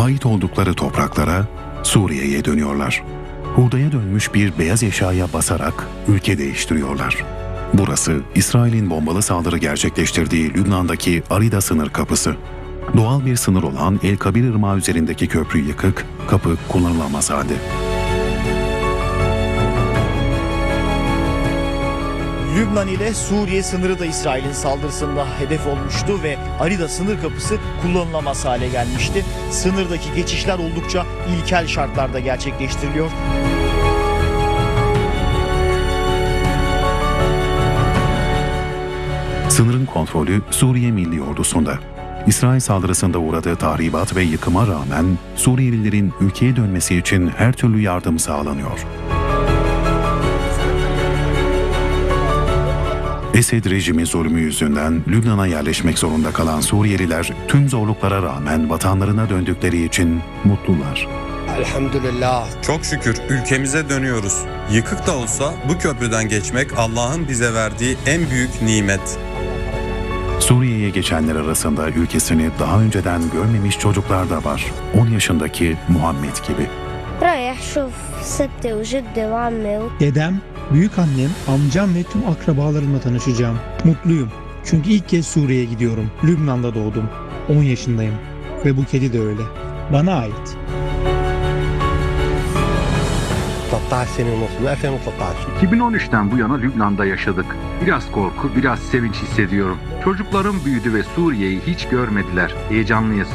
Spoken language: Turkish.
ait oldukları topraklara Suriye'ye dönüyorlar. Hurdaya dönmüş bir beyaz eşyaya basarak ülke değiştiriyorlar. Burası İsrail'in bombalı saldırı gerçekleştirdiği Lübnan'daki Arida sınır kapısı. Doğal bir sınır olan El Kabir Irmağı üzerindeki köprü yıkık, kapı kullanılamaz halde. Lübnan ile Suriye sınırı da İsrail'in saldırısında hedef olmuştu ve Arida sınır kapısı kullanılamaz hale gelmişti. Sınırdaki geçişler oldukça ilkel şartlarda gerçekleştiriliyor. Sınırın kontrolü Suriye Milli Ordusu'nda. İsrail saldırısında uğradığı tahribat ve yıkıma rağmen Suriyelilerin ülkeye dönmesi için her türlü yardım sağlanıyor. Esed rejimi zulmü yüzünden Lübnan'a yerleşmek zorunda kalan Suriyeliler tüm zorluklara rağmen vatanlarına döndükleri için mutlular. Elhamdülillah. Çok şükür ülkemize dönüyoruz. Yıkık da olsa bu köprüden geçmek Allah'ın bize verdiği en büyük nimet. Suriye'ye geçenler arasında ülkesini daha önceden görmemiş çocuklar da var. 10 yaşındaki Muhammed gibi. Dedem büyük annem, amcam ve tüm akrabalarımla tanışacağım. Mutluyum. Çünkü ilk kez Suriye'ye gidiyorum. Lübnan'da doğdum. 10 yaşındayım. Ve bu kedi de öyle. Bana ait. 13 senenin olsun 2013'ten bu yana Lübnan'da yaşadık. Biraz korku, biraz sevinç hissediyorum. Çocuklarım büyüdü ve Suriye'yi hiç görmediler. Heyecanlıyız.